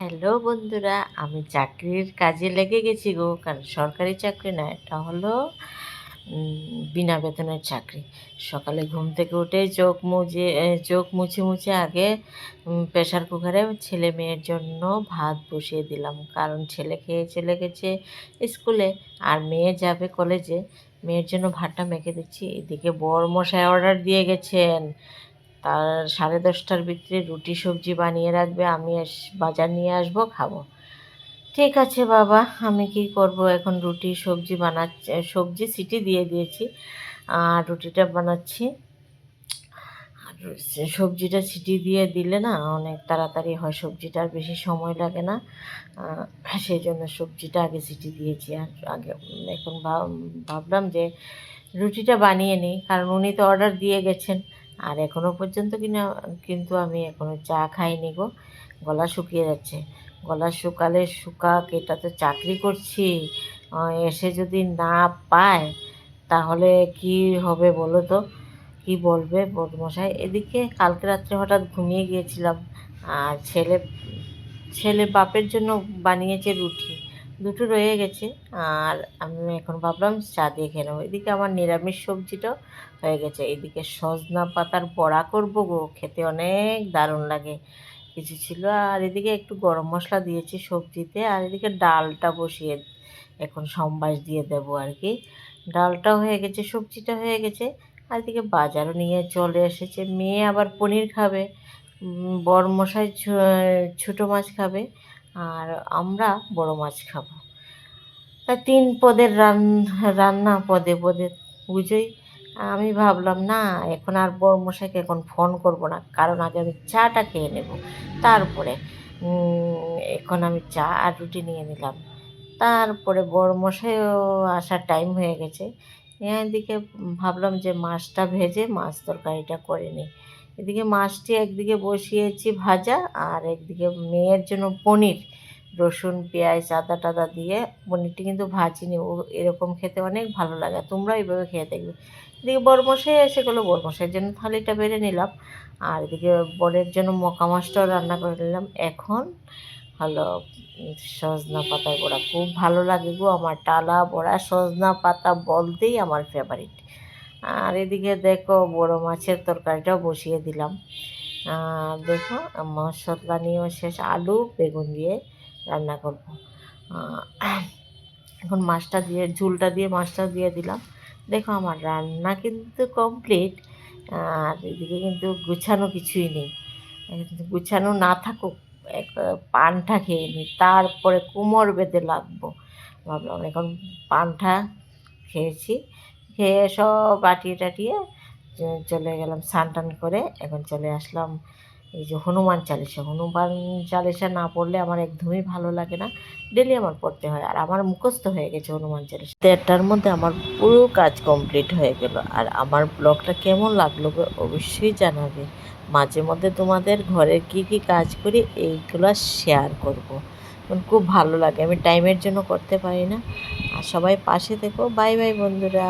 Hello বন্ধুরা আমি চাকরির কাজে লেগে গেছি গো। কারণ সরকারি চাকরি না এটা হলো বিনা বেতনের চাকরি। সকালে ঘুম থেকে উঠে চোখ এ, চোখ মুছে মুছে আগে প্রেশার কুকারে ছেলে মেয়ের জন্য ভাত বসিয়ে দিলাম। কারণ ছেলে খেয়ে চলে গেছে স্কুলে আর মেয়ে যাবে কলেজে। মেয়ের জন্য ভাতটা মেখে দিচ্ছি। এদিকে বর মশাই অর্ডার দিয়ে গেছেন। তার সাড়ে দশটার ভিতরে রুটি, সবজি বানিয়ে রাখবে। আমি বাজার নিয়ে আসব, খাব। ঠিক আছে বাবা, আমি কি করব? এখন রুটি, সবজি বানাচ্ছি, সবজি সিটি দিয়ে দিয়েছি। আর রুটিটা বানাচ্ছি। আর সবজিটা সিটি দিয়ে দিলে না অনেক তাড়াতাড়ি হয়, সবজিটা আর বেশি সময় লাগে না। সেই জন্য সবজিটা আগে সিটি দিয়েছি। আর আগে, এখন ভাব- ভাবলাম যে রুটিটা বানিয়ে নিই, কারণ উনি তো অর্ডার দিয়ে গেছেন। আর এখনও পর্যন্ত কিনা, কিন্তু আমি এখনও চা খাইনি গো। গলা শুকিয়ে যাচ্ছে। গলা শুকালে শুকাক এটা তো চাকরি করছি। এসে যদি না পায়, তাহলে কি হবে বলো তো? কি বলবে বদমশাই? এদিকে কালকে রাত্রে হঠাৎ ঘুমিয়ে গিয়েছিলাম। আর ছেলে ছেলে বাপের জন্য বানিয়েছে রুটি। দুটো রয়ে গেছে। আর আমি এখন ভাবলাম চা দিয়ে খেয়ে নেব। এদিকে আমার নিরামিষ সবজিটাও হয়ে গেছে। এদিকে সজনা পাতার বড়া করব গো, খেতে অনেক দারুণ লাগে। কিছু ছিল। আর এদিকে একটু গরম মশলা দিয়েছি সবজিতে। আর এদিকে ডালটা বসিয়ে এখন সম্বাস দিয়ে দেবো আর কি। ডালটা হয়ে গেছে, সবজিটা হয়ে গেছে। আর এদিকে বাজারও নিয়ে চলে এসেছে। মেয়ে আবার পনির খাবে। বড় মশাই ছোটো মাছ খাবে। আর আমরা বড় মাছ খাব। তিন পদের রান, রান্না পদে পদে বুঝোই আমি ভাবলাম, না, এখন আর বড় মশাইকে এখন ফোন করব না, কারণ আগে আমি চাটা খেয়ে নেব। তারপরে এখন আমি চা আর রুটি নিয়ে নিলাম। তারপরে বড় মশাইও আসার টাইম হয়ে গেছে। এদিকে ভাবলাম যে মাছটা ভেজে মাছ তরকারিটা করে নিই। এদিকে মাছটি একদিকে বসিয়েছি ভাজা আর একদিকে মেয়ের জন্য পনির, রসুন, পেঁয়াজ, আদা টাদা দিয়ে। পনিরটি কিন্তু ভাজিনি, ও এরকম খেতে অনেক ভালো লাগে তোমরা এইভাবে খেয়ে দেখবে। এদিকে বরমশাই এসে গেলো, বরমশাইয়ের জন্য থালিটা বেড়ে নিলাম আর এদিকে বরের জন্য মকা মাছটাও রান্না করে নিলাম। এখন হলো সজনা পাতা বড়া, খুব ভালো লাগে গো আমার, টালা বড়া, সজনা পাতা বলতেই আমার ফেভারিট আর এদিকে দেখো বড় মাছের তরকারিটাও বসিয়ে দিলাম। দেখো, মশলা নিয়েও শেষ, আলু, বেগুন দিয়ে রান্না করব। এখন মাছটা দিয়ে, ঝুলটা দিয়ে মাছটা দিয়ে দিলাম। দেখো আমার রান্না কিন্তু কমপ্লিট, আর এদিকে কিন্তু গুছানো কিছুই নেই। গুছানো না থাকুক, এক পানটা খেয়ে নিই, তারপরে কোমর বেঁধে লাগবো। ভাবলাম এখন পানটা খেয়েছি। খেয়ে সব বাটিয়ে টাটিয়ে চলে গেলাম স্নান টান করে। এখন চলে আসলাম এই যে হনুমান চালিসা হনুমান চালিসা না পড়লে আমার একদমই ভালো লাগে না। ডেলি আমার পড়তে হয় আর আমার মুখস্থ হয়ে গেছে হনুমান চালিসা দেড়টার মধ্যে আমার পুরো কাজ কমপ্লিট হয়ে গেল। আর আমার ব্লগটা কেমন লাগল অবশ্যই জানাবে। মাঝে মধ্যে তোমাদের ঘরের কি কি কাজ করি এইগুলো শেয়ার করব। খুব ভালো লাগে। আমি টাইমের জন্য করতে পারি না। আর সবাই পাশে থেকো। বাই বাই বন্ধুরা।